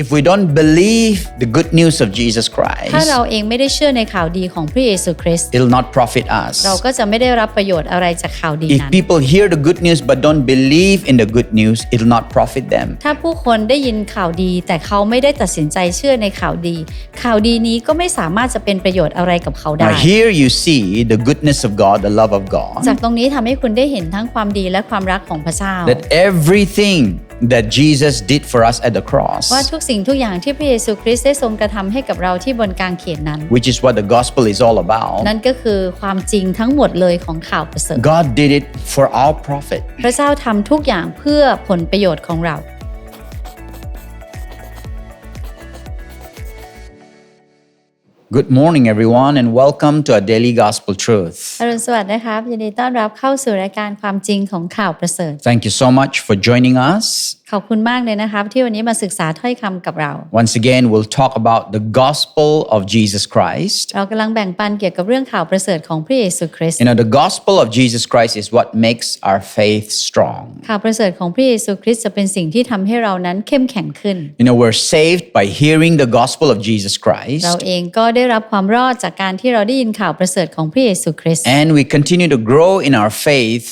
if we don't believe the good news of Jesus ถ้า Christ, เราเองไม่ได้เชื่อในข่าวดีของพระเยซูคริสต์ it'll not profit เรา us. ก็จะไม่ได้รับประโยชน์อะไรจากข่าวดี If นั้น people hear the good news but don't believe in the good news, it'll not profit them. ถ้าผู้คนได้ยินข่าวดี แต่เขาไม่ได้ตัดสินใจเชื่อในข่าวดี ข่าวดีนี้ก็ไม่สามารถจะเป็นประโยชน์อะไรกับเขาได้ Now, here you see the goodness of God, the love of จาก God, ตรงนี้ทำให้คุณได้เห็นทั้งความดีและความรักของพระเจ้า that everything that Jesus did for us at the cross, ว่าทุกสิ่งทุกอย่างที่พระเยซูคริสต์ได้ทรงกระทำให้กับเราที่บนกางเขนนั้น which is what the gospel is all about, นั่นก็คือความจริงทั้งหมดเลยของข่าวประเสริฐ God did it for our profit. พระเจ้าทำทุกอย่างเพื่อผลประโยชน์ของเรา Good morning, everyone, and welcome to our daily gospel truth. อรุณสวัสดิ์นะครับยินดีต้อนรับเข้าสู่รายการความจริงของข่าวประเสริฐ Thank you so much for joining us. ขอบคุณมากเลยนะครับที่วันนี้มาศึกษาถ้อยคำกับเรา Once again, we'll talk about the gospel of Jesus Christ. เรากำลังแบ่งปันเกี่ยวกับเรื่องข่าวประเสริฐของพระเยซูคริสต์ You know, the gospel of Jesus Christ is what makes our faith strong. ข่าวประเสริฐของพระเยซูคริสต์จะเป็นสิ่งที่ทำให้เรานั้นเข้มแข็งขึ้น You know, we're saved by hearing the gospel of Jesus Christ, เราเองก็ได้รับความรอดจากการที่เราได้ยินข่าวประเสริฐของพระเยซูคริสต์ and we continue to grow in our faith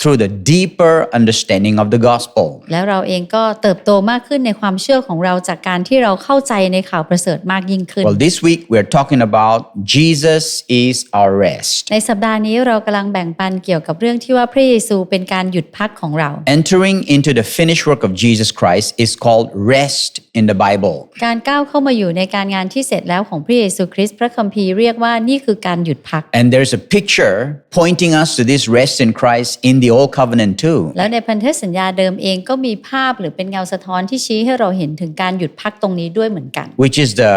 through the deeper understanding of the gospel. แล้วเราเองก็เติบโตมากขึ้นในความเชื่อของเราจากการที่เราเข้าใจในข่าวประเสริฐมากยิ่งขึ้น Well, this week we're talking about Jesus is our rest. ในสัปดาห์นี้เรากำลังแบ่งปันเกี่ยวกับเรื่องที่ว่าพระเยซูเป็นการหยุดพักของเรา Entering into the finished work of Jesus Christ is called rest in the Bible. การก้าวเข้ามาอยู่ในการงานที่เสร็จแล้วของพระเยซูคริสต์พระคัมภีร์เรียกว่านี่คือการหยุดพัก And there's a picture pointing us to this rest in Christ in the Old Covenant too. แล้วในพันธสัญญาเดิมเองก็มีภาพหรือเป็นเงาสะท้อนที่ชี้ให้เราเห็นถึงการหยุดพักตรงนี้ด้วยเหมือนกัน which is the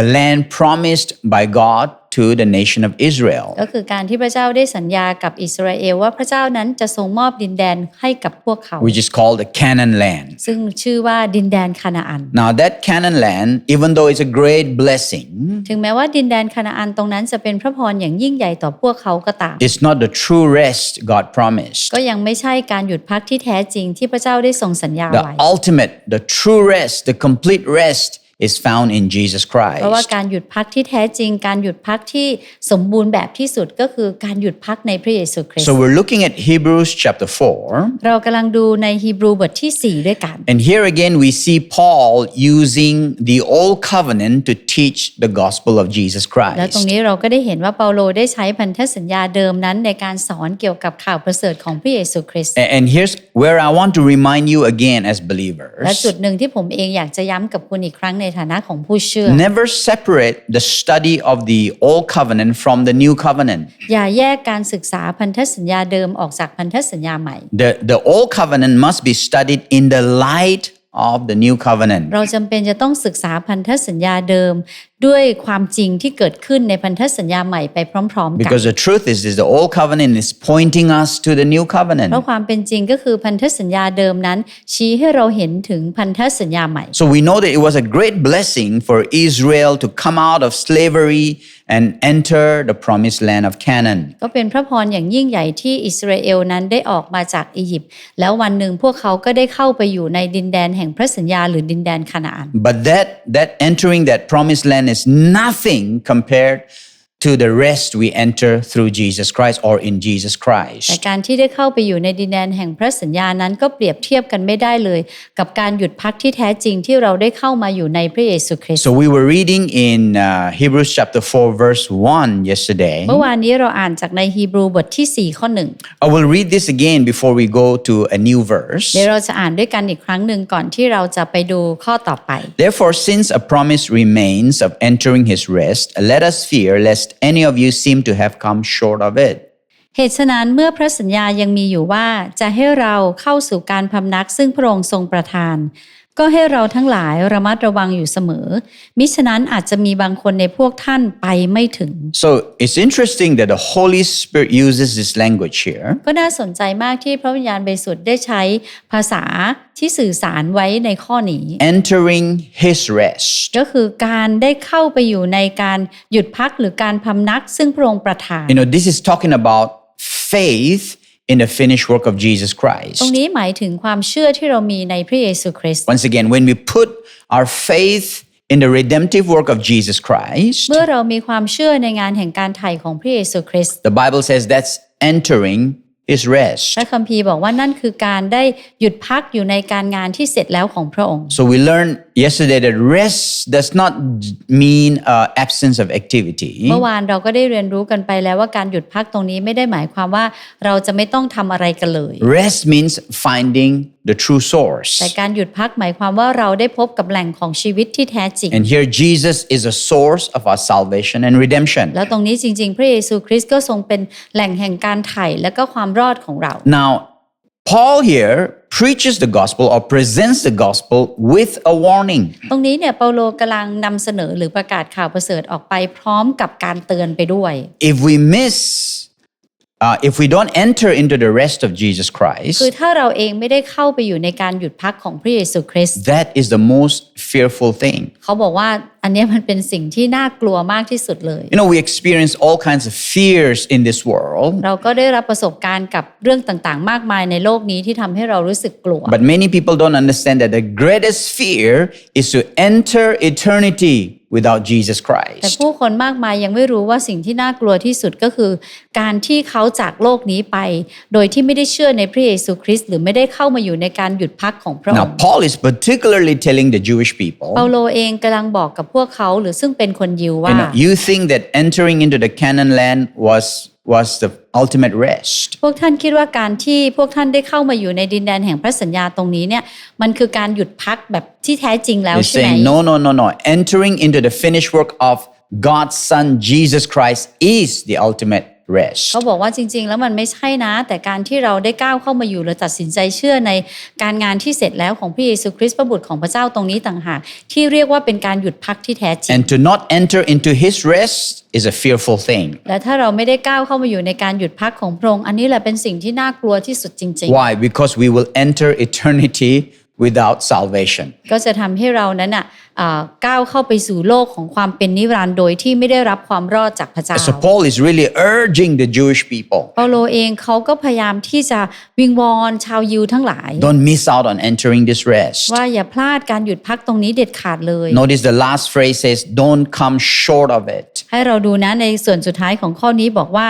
a land promised by God to the nation of Israel. ก็คือการที่พระเจ้าได้สัญญากับอิสราเอลว่าพระเจ้านั้นจะทรงมอบดินแดนให้กับพวกเขา Which is called the Canaan land. ซึ่งชื่อว่าดินแดนคานาอัน Now, that Canaan land, even though it's a great blessing, ถึงแม้ว่าดินแดนคานาอันตรงนั้นจะเป็นพระพรอย่างยิ่งใหญ่ต่อพวกเขาก็ตาม it's not the true rest God promised. ก็ยังไม่ใช่การหยุดพักที่แท้จริงที่พระเจ้าได้ทรงสัญญา The ไว้ ultimate, the true rest, the complete rest is found in Jesus เพราะว่า Christ. การหยุดพักที่แท้จริง การหยุดพักที่สมบูรณ์แบบที่สุดก็คือการหยุดพักในพระเยซูคริสต์ So, we're looking at Hebrews chapter 4. เรากำลังดูในฮีบรูบทที่ 4 ด้วยกัน And here again, we see Paul using the old covenant to teach the gospel of Jesus แล้วตรง Christ. นี้เราก็ได้เห็นว่าเปาโลได้ใช้พันธสัญญาเดิมนั้นในการสอนเกี่ยวกับข่าวประเสริฐของพระเยซูคริสต์ A- And here's where I want to remind you again as และ believers จุดหนึ่งที่ผมเองอยากจะย้ำกับคุณอีกครั้งในฐานะของผู้เชื่อ never separate the study of the old covenant from the new covenant. อย่าแยกการศึกษาพันธสัญญาเดิมออกจากพันธสัญญาใหม่ The, the old covenant must be studied in the light of the new covenant. เราจำเป็นจะต้องศึกษาพันธสัญญาเดิม ด้วยความจริงที่เกิดขึ้นในพันธสัญญาใหม่ไปพร้อมๆกัน Because the truth is, is the old covenant is pointing us to the new เพ covenant. ราะความเป็นจริงก็คือพันธสัญญาเดิมนั้น ชี้ให้เราเห็นถึงพันธสัญญาใหม่ So we know that it was a great blessing for Israel to come out of slavery and enter the promised land of Canaan. ก็เป็นพระพรอย่างยิ่งใหญ่ที่อิสราเอลนั้นได้ออกมาจากอียิปต์แล้ววันหนึ่งพวกเขาก็ได้เข้าไปอยู่ในดินแดนแห่งพระสัญญาหรือดินแดนคานาอัน But that that entering that promised land is nothing compared to the rest we enter through Jesus Christ or in Jesus แต่ Christ. การที่ได้เข้าไปอยู่ในดินแดนแห่งพระสัญญานั้นก็เปรียบเทียบกันไม่ได้เลย กับการหยุดพักที่แท้จริงที่เราได้เข้ามาอยู่ในพระเยซูคริสต์ So we were reading in uh, Hebrews chapter 4 verse 1 yesterday. เมื่อวานนี้เราอ่านจากในฮีบรูบทที่ 4 ข้อหนึ่ง I will read this again before we go to a new verse. เดี๋ยวเราจะอ่านด้วยกันอีกครั้งหนึ่งก่อนที่เราจะไปดูข้อต่อไป Therefore, since a promise remains of entering his rest, let us fear lest any of you seem to have come short of it. เหตุฉะนั้นเมื่อพระสัญญายังมีอยู่ว่าจะให้เราเข้าสู่การพำนักซึ่งพระองค์ทรงประทาน ก็ให้เราทั้งหลายระมัดระวังอยู่เสมอ มิฉะนั้นอาจจะมีบางคนในพวกท่านไปไม่ถึง So it's interesting that the Holy Spirit uses this language here. ก็น่าสนใจมากที่พระวิญญาณบริสุทธิ์ได้ใช้ภาษาที่สื่อสารไว้ในข้อนี้ Entering his rest. ก็คือการได้เข้าไปอยู่ในการหยุดพักหรือการพำนักซึ่งพระองค์ประทาน You know, this is talking about faith in the finished work of Jesus ตรง Christ. นี้หมายถึงความเชื่อที่เรามีในพระเยซูคริสต์ Once again, when we put our faith in the redemptive work of Jesus Christ, เมื่อเรามีความเชื่อในงานแห่งการไถ่ของพระเยซูคริสต์ the Bible says that's entering his rest. พระคัมภีร์บอกว่านั่นคือการได้หยุดพักอยู่ในการงานที่เสร็จแล้วของพระองค์ So we learned yesterday that rest does not mean uh, absence of activity. เมื่อวานเราก็ได้เรียนรู้กันไปแล้วว่าการหยุดพักตรงนี้ไม่ได้หมายความว่าเราจะไม่ต้องทำอะไรกันเลย Rest means finding the true source. แต่การหยุดพักหมายความว่าเราได้พบกับแหล่งของชีวิตที่แท้จริง And here Jesus is a source of our salvation and redemption. แล้วตรงนี้จริง ๆ พระเยซูคริสต์ก็ทรงเป็นแหล่งแห่งการไถ่และก็ความรอดของเรา Now, Paul here preaches the gospel or presents the gospel with a warning. ตรงนี้เนี่ยเปาโลกำลังนำเสนอหรือประกาศข่าวประเสริฐออกไปพร้อมกับการเตือนไปด้วย If we miss, uh, if we don't enter into the rest of Jesus คือ Christ, ถ้าเราเองไม่ได้เข้าไปอยู่ในการหยุดพักของพระเยซูคริสต์ that is the most fearful thing. เขาบอกว่าอันเนี้ยมันเป็นสิ่งที่น่ากลัวมากที่สุดเลย You know, we experience all kinds of fears in this world, เราก็ได้รับประสบการณ์กับเรื่องต่างๆ มากมายในโลกนี้ที่ทำให้เรารู้สึกกลัว but many people don't understand that the greatest fear is to enter eternity without Jesus แต่ Christ. ผู้คนมากมายยังไม่รู้ว่าสิ่งที่น่ากลัวที่สุดก็คือ การที่เขาจากโลกนี้ไป โดยที่ไม่ได้เชื่อในพระเยซูคริสต์หรือไม่ได้เข้ามาอยู่ในการหยุดพักของพระอง Now, ค์ Paul is particularly telling the Jewish เปา people โลเองกำลังบอกกับพวกเขาหรือซึ่งเป็นคนยิวว่า You know, you think that entering into the Canaan land was was the ultimate rest. พวกท่านคิดว่าการที่พวกท่านได้เข้ามาอยู่ในดินแดนแห่งพระสัญญาตรงนี้เนี่ยมันคือการหยุดพักแบบที่แท้จริงแล้ว He's ใช่ไหม saying, no, no, no, no. Entering into the finished work of God's Son Jesus Christ is the ultimate rest. เขาบอกว่าจริง ๆ แล้วมันไม่ใช่นะ แต่การที่เราได้ก้าวเข้ามาอยู่หรือตัดสินใจเชื่อในการงานที่เสร็จแล้วของพระเยซูคริสต์พระบุตรของพระเจ้าตรงนี้ต่างหากที่เรียกว่าเป็นการหยุดพักที่แท้จริง And to not enter into his rest is a fearful thing. และถ้าเราไม่ได้ก้าวเข้ามาอยู่ในการหยุดพักของพระองค์อันนี้แหละเป็นสิ่งที่น่ากลัวที่สุดจริง Why? Because we will enter eternity without salvation. ๆก็จะทำให้เรานั้นอะอ่าก้าวเข้าไปสู่โลกของความเป็นนิรันดร์โดยที่ไม่ได้รับความรอดจากพระเจ้า So Paul is really urging the Jewish people เปาโลเองเขาก็พยายามที่จะวิงวอนชาวยิวทั้งหลาย don't miss out on entering this rest. ว่าอย่าพลาดการหยุดพักตรงนี้เด็ดขาดเลย Notice the last phrase says, don't come short of it. ให้เราดูนะในส่วนสุดท้ายของข้อนี้บอกว่า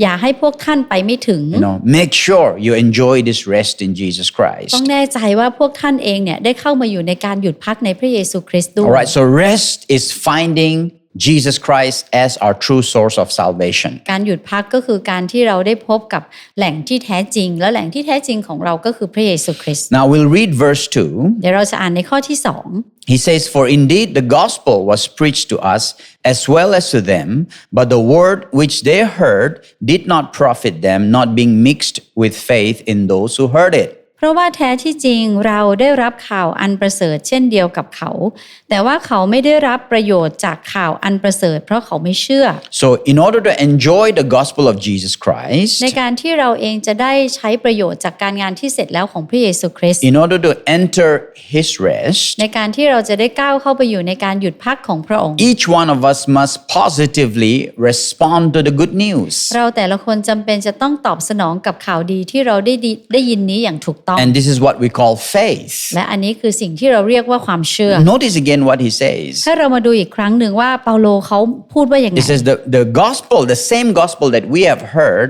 อย่าให้พวกท่านไปไม่ถึง You know, make sure you enjoy this rest in Jesus Christ. ต้องแน่ใจว่าพวกท่านเองเนี่ยได้เข้ามาอยู่ในการหยุดพักในพระเยซูคริสต์ด้ว All ย right, so rest is finding Jesus Christ as our true source of salvation. การหยุดพักก็คือการที่เราได้พบกับแหล่งที่แท้จริง และแหล่งที่แท้จริงของเราก็คือพระเยซูคริสต์ Now we'll read verse 2. เดี๋ยวเราจะอ่านในข้อที่สอง He says, For indeed the gospel was preached to us as well as to them, but the word which they heard did not profit them, not being mixed with faith in those who heard it. เพราะว่าแท้ที่จริงเราได้รับข่าวอันประเสริฐเช่นเดียวกับเขา แต่ว่าเขาไม่ได้รับประโยชน์จากข่าวอันประเสริฐ เพราะเขาไม่เชื่อ So, in order to enjoy the gospel of Jesus Christ, ในการที่เราเองจะได้ใช้ประโยชน์จากการงานที่เสร็จแล้วของพระเยซูคริสต์ in order to enter his rest, ในการที่เราจะได้ก้าวเข้าไปอยู่ในการหยุดพักของพระองค์ each one of us must positively respond to the good news. เราแต่ละคนจำเป็นจะต้องตอบสนองกับข่าวดีที่เราได้ดีได้ยินนี้อย่างถูกต้อง And this is what we call faith. และอันนี้คือสิ่งที่เราเรียกว่าความเชื่อ Notice again what he says. ถ้าเรามาดูอีกครั้งหนึ่งว่าเปาโลเขาพูดว่าอย่างไร He says the, the gospel, the same gospel that we have heard,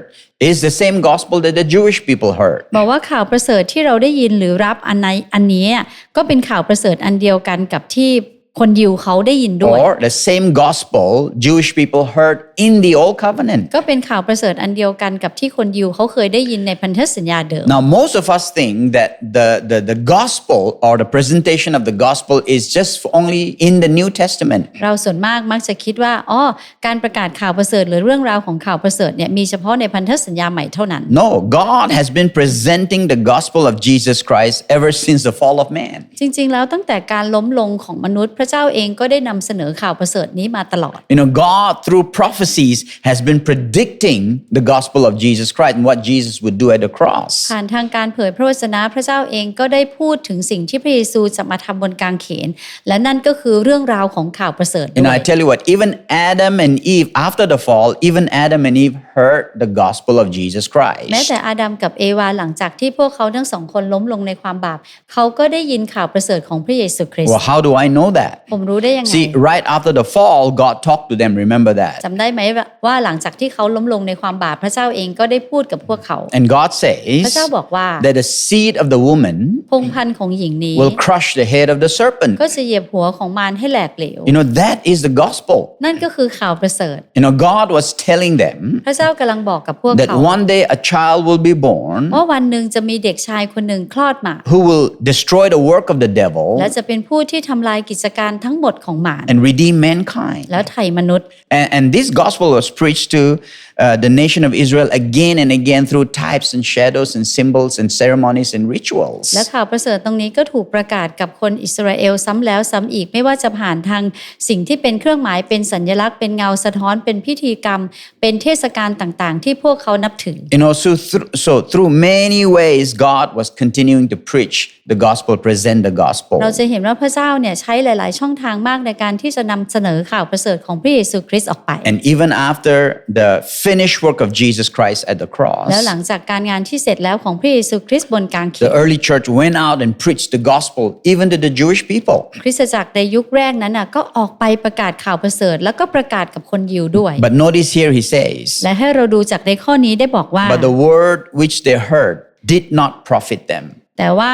is the same gospel that the Jewish people heard. บอกว่าข่าวประเสริฐที่เราได้ยินหรือรับอันไหนอันนี้ก็เป็นข่าวประเสริฐอันเดียวกันกับที่คนยิวเขาได้ยินด้วย Or the same gospel Jewish people heard in the old covenant. ก็เป็นข่าวประเสริฐอันเดียวกันกับที่คนยิวเขาเคยได้ยินในพันธสัญญาเดิม Now, most of us think that the, the, the gospel or the presentation of the gospel is just only in the New Testament. เราส่วนมากมักจะคิดว่าอ๋อการประกาศข่าวประเสริฐหรือเรื่องราวของข่าวประเสริฐเนี่ยมีเฉพาะในพันธสัญญาใหม่เท่านั้น No, God has been presenting the gospel of Jesus Christ ever since the fall of man. จริงๆแล้วตั้งแต่การล้มลงของมนุษย์พระเจ้าเองก็ได้นำเสนอข่าวประเสริฐนี้มาตลอด You know, God, through prophecy, prophecies has been predicting the gospel of Jesus Christ and what Jesus would do at the cross. ผ่านทางการเผยพระวจนะพระเจ้าเองก็ได้พูดถึงสิ่งที่พระเยซูจะมาทำบนกางเขน และนั่นก็คือเรื่องราวของข่าวประเสริฐด้ You ว know, I ย tell you what, even Adam and Eve, after the fall, even Adam and Eve heard the gospel of Jesus แม้ Christ. แต่อาดัมกับเอวาหลังจากที่พวกเขาทั้งสองคนล้มลงในความบาป เขาก็ได้ยินข่าวประเสริฐของพระเยซูคริสต์ Well, how do I know that? ผมรู้ได้ยังไง See, right after the fall, God talked to them. Remember that. จำได้ไหม ม?ว่าหลังจากที่เขาล้มลงในความบาปพระเจ้าเองก็ได้พูดกับพวกเขา And God พระ says เจ้าบอกว่า that the seed of the woman พงพันธุ์ของหญิงนี้ will crush the head of the serpent. ก็จะเหยียบหัวของมารให้แหลกเหลว You know, that is the gospel. นั่นก็คือข่าวประเสริฐ You know, God was telling them พระเจ้ากำลังบอกกับพวก that เขา one day a child will be born ว่าวันหนึ่งจะมีเด็กชายคนหนึ่งคลอดมา who will destroy the work of the devil และจะเป็นผู้ที่ทำลายกิจการทั้งหมดของมาร and redeem mankind. แล้วไถ่มนุษย์ And, and this gospel was preached to uh, the nation of Israel again and again through types and shadows and symbols and ceremonies and rituals. และข่าวประเสริฐตรงนี้ก็ถูกประกาศกับคนอิสราเอลซ้ำแล้วซ้ำอีกไม่ว่าจะผ่านทางสิ่งที่เป็นเครื่องหมายเป็นสัญลักษณ์เป็นเงาสะท้อนเป็นพิธีกรรม เป็นเทศกาลต่างๆ ที่พวกเขานับถือ You know, so, through so through many ways, God was continuing to preach the gospel, present the gospel. เราจะเห็นว่าพระเจ้าเนี่ยใช้หลาย ๆ ช่องทางมากในการที่จะนำเสนอข่าวประเสริฐของพระเยซูคริสต์ออกไป And even after the finished work of Jesus Christ at the cross, แล้วหลังจากการงานที่เสร็จแล้วของพระเยซูคริสต์บนกางเข the น early church went out and preached the gospel even to the Jewish people. คริสตจักรในยุคแรกนั้นน่ะก็ออกไปประกาศข่าวประเสริฐ แล้วก็ประกาศกับคนยิวด้วย But notice here he says, และให้เราดูจากในข้อนี้ได้บอกว่า But the word which they heard did not profit them. แต่ว่า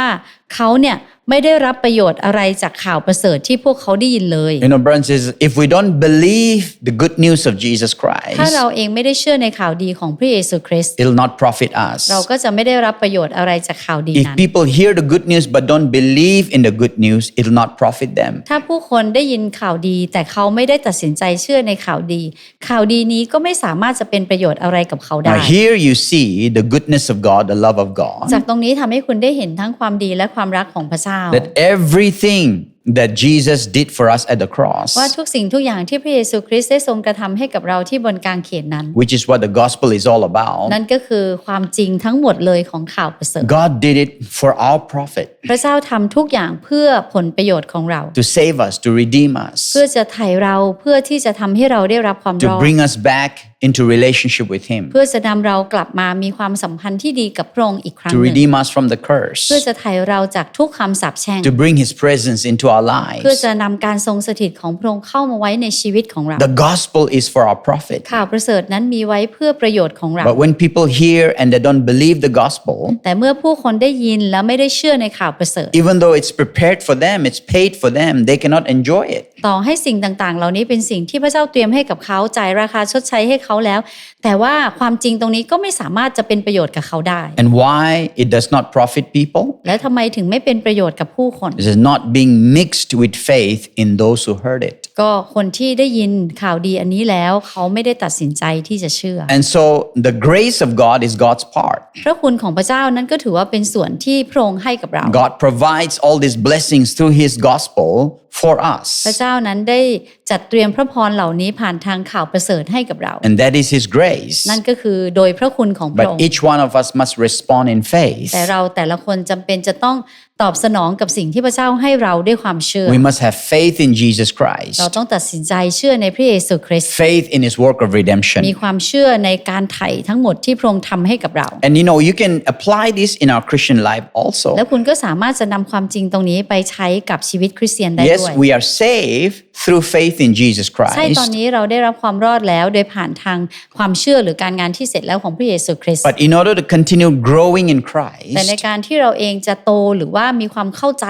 เขาเนี่ย ไม่ได้รับประโยชน์อะไรจากข่าวประเสริฐที่พวกเขาได้ยินเลย You know, brothers and sisters, if we don't believe the good news of Jesus ถ้า Christ, เราเองไม่ได้เชื่อในข่าวดีของพระเยซูคริสต์ it'll not profit us. เราก็จะไม่ได้รับประโยชน์อะไรจากข่าวดี If นั้น people hear the good news but don't believe in the good news, it'll not profit them. ถ้าผู้คนได้ยินข่าวดี แต่เขาไม่ได้ตัดสินใจเชื่อในข่าวดี ข่าวดีนี้ก็ไม่สามารถจะเป็นประโยชน์อะไรกับเขาได้ Now, here you see the goodness of God, the love of God, จากตรงนี้ทำให้คุณได้เห็นทั้งความดีและความรักของพระเจ้า that everything that Jesus did for us at the cross, ว่าทุกสิ่งทุกอย่างที่พระเยซูคริสต์ได้ทรงกระทำให้กับเราที่บนกางเขนนั้น which is what the gospel is all about, นั่นก็คือความจริงทั้งหมดเลยของข่าวประเสริฐ God did it for our profit, พระเจ้าทำทุกอย่างเพื่อผลประโยชน์ของเรา to save us, to redeem us, เพื่อจะไถ่เราเพื่อที่จะทำให้เราได้รับความร to อด bring us back into relationship with Him, เพื่อจะนำเรากลับมามีความสัมพันธ์ที่ดีกับพระองค์อีกครั้ง to หนึ่ง redeem us from the curse, เพื่อจะไถ่เราจากทุกคำสาปแช่ง to bring His presence into our เพื่อ lives. จะนำการทรงสถิตของพระองค์เข้ามาไว้ในชีวิตของเรา The gospel is for our profit. ข่าวประเสริฐนั้นมีไว้เพื่อประโยชน์ของเรา But when people hear and they don't believe the gospel, แต่เมื่อผู้คนได้ยินแล้วไม่ได้เชื่อในข่าวประเสริฐ even though it's prepared for them, it's paid for them, they cannot enjoy it. ต่อให้สิ่งต่างๆ เหล่านี้เป็นสิ่งที่พระเจ้าเตรียมให้กับเขาจ่ายราคาชดใช้ให้เขาแล้ว แต่ว่าความจริงตรงนี้ก็ไม่สามารถจะเป็นประโยชน์กับเขาได้ And why it does not profit people? และทำไมถึงไม่เป็นประโยชน์กับผู้คน It is not being mixed with faith in those who heard it. ก็คนที่ได้ยินข่าวดีอันนี้แล้วเขาไม่ได้ตัดสินใจที่จะเชื่อ And so the grace of God is God's part. พระคุณของพระเจ้านั้นก็ถือว่าเป็นส่วนที่พระองค์ให้กับเรา God provides all these blessings through His gospel for พระ us. เจ้านั้นได้จัดเตรียมพระพรเหล่านี้ผ่านทางข่าวประเสริฐให้กับเรา And that is His grace. นั่นก็คือโดยพระคุณของพระอง But ค์ each one of us must respond in faith. แต่เราแต่ละคนจำเป็นจะต้องตอบสนองกับสิ่งที่พระเจ้าให้เราด้วยความเชื่อ We must have faith in Jesus เรา Christ, ต้องตัดสินใจเชื่อในพระเยซูคริสต์ faith in His work of redemption. มีความเชื่อในการไถ่ทั้งหมดที่พระองค์ทำให้กับเรา And you know, you can apply this in our Christian life also. แล้วคุณก็สามารถจะนำความจริงตรงนี้ไปใช้กับชีวิตคริสเตียนได้ด้วย Yes, we are saved through faith in Jesus ใช่ตอน Christ. นี้เราได้รับความรอดแล้วโดยผ่านทางความเชื่อหรือการงานที่เสร็จแล้วของพระเยซูคริสต์ But in order to continue growing in แต่ใน Christ, การที่เราเองจะโตหรือว่ามีความเข้าใจ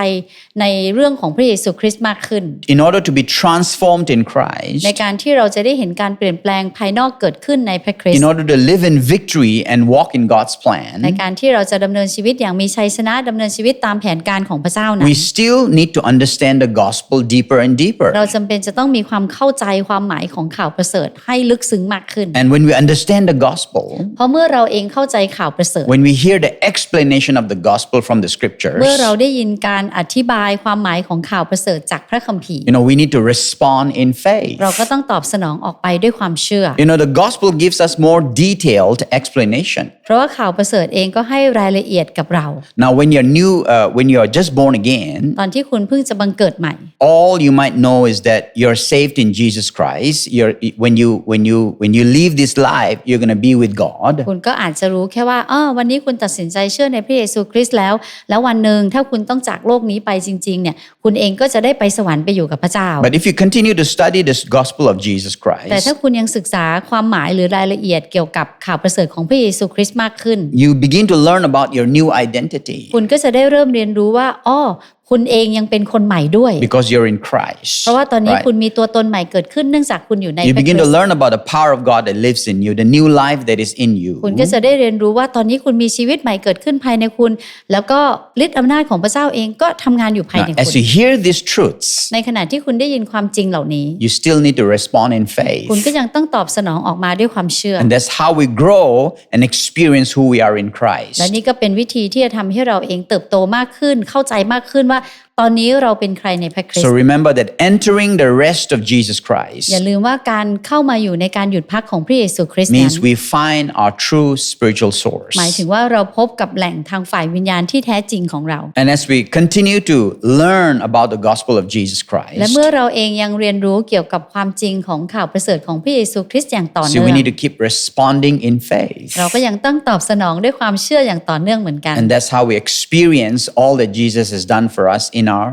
ในเรื่องของพระเยซูคริสต์มากขึ้น in order to be transformed in ใน Christ, การที่เราจะได้เห็นการเปลี่ยนแปลงภายนอกเกิดขึ้นในพระคริส in ต์ order to live in victory and walk in God's ใน plan, การที่เราจะดำเนินชีวิตอย่างมีชัยชนะดำเนินชีวิตตามแผนการของพระเจ้านั้น we still need to understand the gospel deeper and deeper. เราจำำเป็นจะต้องมีความเข้าใจความหมายของข่าวประเสริฐให้ลึกซึ้งมากขึ้น And when we understand the gospel, เพราะเมื่อเราเองเข้าใจข่าวประเสริฐ when we hear the explanation of the gospel from the scriptures, เมื่อเราได้ยินการอธิบายความหมายของข่าวประเสริฐจากพระคัมภีร์ you know, we need to respond in faith. เราก็ต้องตอบสนองออกไปด้วยความเชื่อ You know, the gospel gives us more detailed explanation. เพราะว่าข่าวประเสริฐเองก็ให้รายละเอียดกับเรา Now, when you're new, uh, when you're just born again, ตอนที่คุณเพิ่งจะบังเกิดใหม่ all you might know is that you're saved in Jesus Christ. You're when you when you when you leave this life, you're gonna be with God. คุณก็อาจจะรู้แค่ว่าอ๋อวันนี้คุณตัดสินใจเชื่อในพระเยซูคริสต์แล้ว แล้ววันหนึ่งถ้าคุณต้องจากโลกนี้ไปจริงๆเนี่ยคุณเองก็จะได้ไปสวรรค์ไปอยู่กับพระเจ้า But if you continue to study this gospel of Jesus แต่ Christ, ถ้าคุณยังศึกษาความหมายหรือรายละเอียดเกี่ยวกับข่าวประเสริฐของพระเยซูคริสต์มากขึ้น you begin to learn about your new identity คุณก็จะได้เริ่มเรียนรู้ว่าอ้อคุณเองยังเป็นคนใหม่ด้วย because you're in Christ. เพราะว่าตอนนี้ right? คุณมีตัวตนใหม่เกิดขึ้นเนื่องจากคุณอยู่ใน You พระคริ begin ส to ต์ learn about the power of God that lives in you, the new life that is in you. คุณก็จะได้เรียนรู้ว่าตอนนี้คุณมีชีวิตใหม่เกิดขึ้นภายในคุณ แล้วก็ฤทธิ์อำนาจของพระเจ้าเองก็ทำงานอยู่ภาย Now, ในคุ as ณ you hear these truths, ในขณะที่คุณได้ยินความจริงเหล่านี้ you still need to respond in faith. คุณก็ยังต้องตอบสนองออกมาด้วยความเชื่อ And that's how we grow and experience who we are in Christ. และนี่ก็เป็นวิธีที่จะทำให้เราเองเติบโตมากขึ้นเข้าใจมากขึ้นว่า কিংবা ตอนนี้เราเป็นใครในพระคริส So ต์ remember that entering the rest of Jesus Christ อย่าลืมว่าการเข้ามาอยู่ในการหยุดพักของพระเยซูคริสต์นั้น means we find our true spiritual source. หมายถึงว่าเราพบกับแหล่งทางฝ่ายวิญญาณที่แท้จริงของเรา And as we continue to learn about the gospel of Jesus และ Christ, เมื่อเราเองยังเรียนรู้เกี่ยวกับความจริงของข่าวประเสริฐของพระเยซูคริสต์อย่างต่อ see, เนื่อ we ง need to keep responding in faith. เราก็ยังต้องตอบสนองด้วยความเชื่ออย่างต่อเนื่องเหมือนกัน And that's how we experience all that Jesus has done for us in our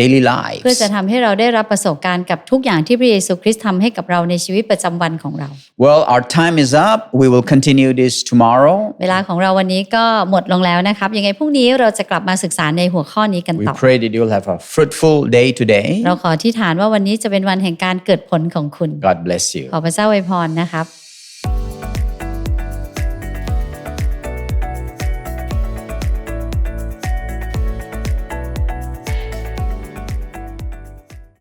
daily เพื่อ lives. จะทำให้เราได้รับประสบการณ์กับทุกอย่างที่พระเยซูคริสต์ทำให้กับเราในชีวิตประจำวันของเรา Well, our time is up. We will continue this tomorrow. เวลาของเราวันนี้ก็หมดลงแล้วนะครับ ยังไงพรุ่งนี้เราจะกลับมาศึกษาในหัวข้อนี้กัน We ต่อ pray that you'll have a fruitful day today. เราขอที่ฐานว่าวันนี้จะเป็นวันแห่งการเกิดผลของคุณ God bless you. ขอพระเจ้าอวยพรนะครับ